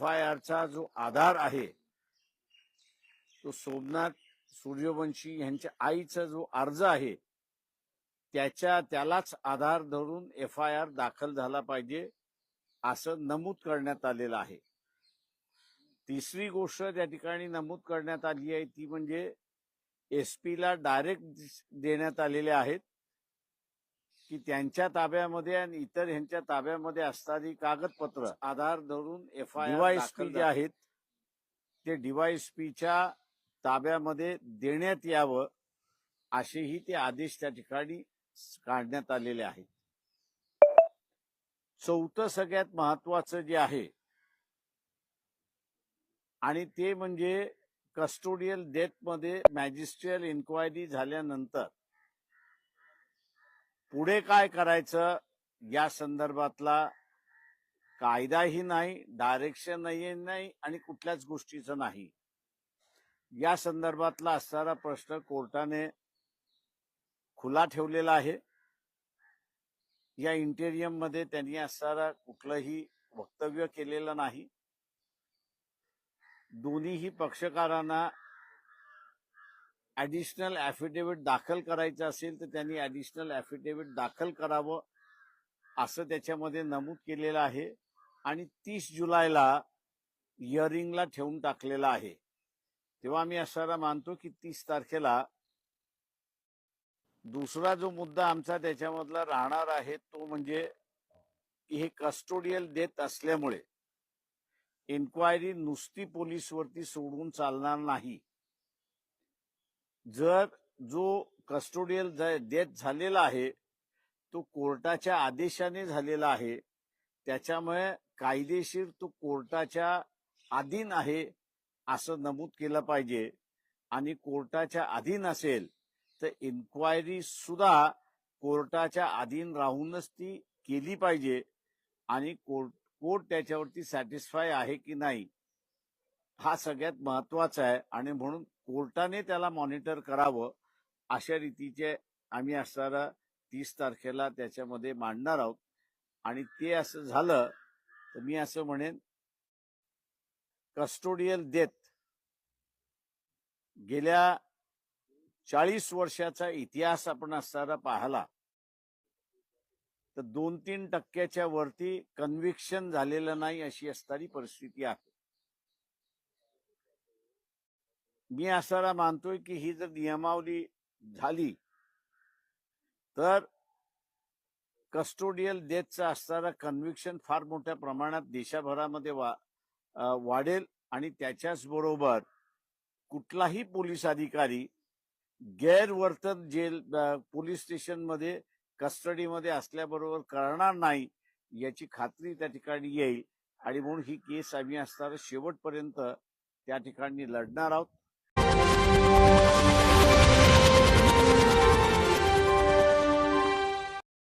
F I आरचा जो आधार आहे तो सोमनाथ सूर्यवंशी यांच्या आईचा जो अर्ज आहे त्याच्या त्यालाच आधार धरून एफ आय आर दाखल झाला पाहिजे असं नमूद करण्यात आलेलं आहे. तिसरी गोष्ट त्या ठिकाणी नमूद करण्यात आली आहे ती म्हणजे एस पीला डायरेक्ट देण्यात आलेले आहेत. की त्यांच्या ताब्यामध्ये आणि इतर ह्यांच्या ताब्यामध्ये असणारी कागदपत्र आधार धरून एफ आय डीवायएसपी जे आहेत ते डीवायएसपीच्या ताब्यामध्ये देण्यात यावं असेही ते आदेश त्या ठिकाणी काढण्यात आलेले आहेत. चौथं सगळ्यात महत्वाचं जे आहे आणि ते म्हणजे कस्टोडियल डेथमध्ये मॅजिस्ट्रियल इन्क्वायरी झाल्यानंतर पुढे काय करायचं? या संदर्भातला कायदाही नाही डायरेक्शनही नाही आणि कुठल्याच गोष्टीचं नाही. या संदर्भातला असणारा प्रश्न कोर्टाने खुला ठेवलेला आहे. या इंटेरियममध्ये त्यांनी असणारा कुठलंही वक्तव्य केलेलं नाही. दोन्हीही पक्षकारांना ॲडिशनल ऍफिडेव्हिट दाखल करायचं असेल तर त्यांनी ऍडिशनल ऍफिडेव्हिट दाखल करावं असं त्याच्यामध्ये नमूद केलेलं आहे. आणि तीस जुलैला इयरिंगला ठेवून टाकलेलं आहे. तेव्हा मी असायला मानतो की तीस तारखेला दुसरा जो मुद्दा आमचा त्याच्यामधला राहणार आहे तो म्हणजे हे कस्टोडियल देत असल्यामुळे इन्क्वायरी नुसती पोलीसवरती सोडून चालणार नाही. जर जो कस्टोडियल डेथ झालेला आहे तो कोर्टाच्या आदेशाने झालेला आहे त्याच्यामुळे कायदेशीर तो कोर्टाच्या अधीन आहे असं नमूद केलं पाहिजे. आणि कोर्टाच्या अधीन असेल तर इन्क्वायरी सुद्धा कोर्टाच्या अधीन राहूनच ती केली पाहिजे. आणि कोर्ट कोर्ट त्याच्यावरती सॅटिस्फाय आहे की नाही हा सगळ्यात महत्त्वाचा आहे. आणि म्हणून कोर्टाने त्याला मॉनिटर करावं अशा रीतीचे आम्ही असणारा तीस तारखेला त्याच्यामध्ये मांडणार आहोत. आणि ते असं झालं तर मी असं म्हणेन कस्टोडियल डेथ गेल्या चाळीस वर्षाचा इतिहास आपण असणारा पाहिला तर दोन तीन टक्क्याच्या वरती कन्व्हिक्शन झालेलं नाही अशी असणारी परिस्थिती आहे. मी असारा मानतोय की ही जर नियमावली झाली तर कस्टोडियल डेथचा असणारं कन्व्हिक्शन फार मोठ्या प्रमाणात देशभरामध्ये वा वाढेल आणि त्याच्याच बरोबर कुठलाही पोलीस अधिकारी गैरवर्तन जेल पोलीस स्टेशनमध्ये कस्टडीमध्ये असल्याबरोबर करणार नाही याची खात्री त्या ठिकाणी येईल आणि म्हणून ही केस आम्ही असणार शेवटपर्यंत त्या ठिकाणी लढणार आहोत. Bye.